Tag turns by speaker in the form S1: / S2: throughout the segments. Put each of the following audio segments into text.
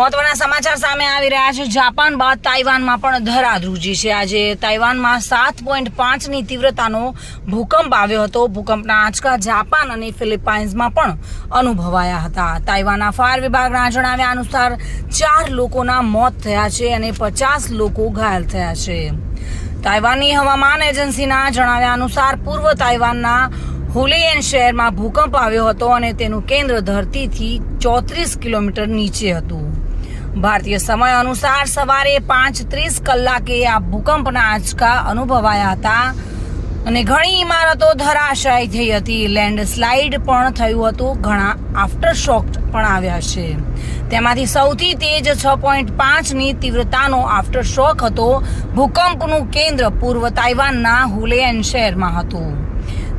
S1: મહત્વના સમાચાર સામે આવી રહ્યા છે. જાપાન બાદ તાઇવાનમાં પણ ધરાધ્રુજી છે. આજે તાઇવાનમાં સાત પોઈન્ટ પાંચની તીવ્રતાનો ભૂકંપ આવ્યો હતો. ભૂકંપના આંચકા જાપાન અને ફિલિપાઇન્સમાં પણ અનુભવાયા હતા. તાઇવાનના ફાયર વિભાગના જણાવ્યા અનુસાર ચાર લોકોના મોત થયા છે અને પચાસ લોકો ઘાયલ થયા છે. તાઇવાનની હવામાન એજન્સીના જણાવ્યા અનુસાર પૂર્વ તાઇવાનના હુલિયન શહેરમાં ભૂકંપ આવ્યો હતો અને તેનું કેન્દ્ર ધરતીથી ચોત્રીસ કિલોમીટર નીચે હતું. ભારતીય સમય અનુસાર સવારે પાંચ ત્રીસ કલાકે આ ભૂકંપના આંચકા અનુભવાયા હતા અને ઘણી ઇમારતો ધરાશાયી થઈ હતી. લેન્ડસ્લાઇડ પણ થયું હતું. ઘણા આફ્ટર શોક પણ આવ્યા છે. તેમાંથી સૌથી તેજ છ પોઈન્ટ પાંચની તીવ્રતાનો આફ્ટર શોક હતો. ભૂકંપનું કેન્દ્ર પૂર્વ તાઇવાનના હુલેન શહેરમાં હતું.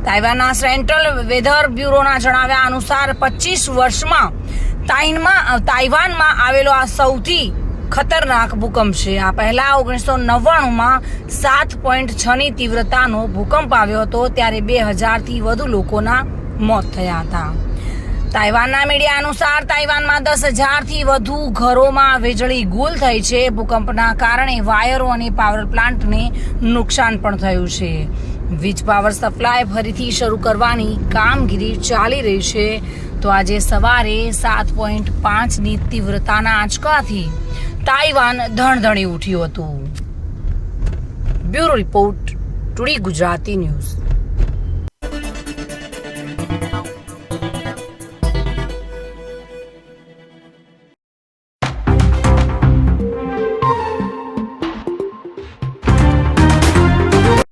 S1: તાઇવાનના સેન્ટ્રલ વેધર બ્યુરોના જણાવ્યા અનુસાર પચીસ વર્ષમાં તાઇનમાં તાઇવાનમાં આવેલો આ સૌથી ખતરનાક ભૂકંપ છે. આ પહેલા ઓગણીસો નવ્વાણુંમાં સાત પોઈન્ટ છની તીવ્રતાનો ભૂકંપ આવ્યો હતો, ત્યારે બે હજારથી વધુ લોકોના મોત થયા હતા. તાઇવાનના મીડિયા અનુસાર તાઇવાનમાં દસ હજારથી વધુ ઘરોમાં વીજળી ગુલ થઈ છે. ભૂકંપના કારણે વાયરો અને પાવર પ્લાન્ટને નુકસાન પણ થયું છે. વીજ પાવર સપ્લાય ફરીથી શરૂ કરવાની કામગીરી ચાલી રહી છે. તો આજે સવારે સાત પોઈન્ટ પાંચની તીવ્રતાના આંચકાથી તાઇવાન ધણધણી ઉઠ્યું હતું. Bureau report today Gujarati news.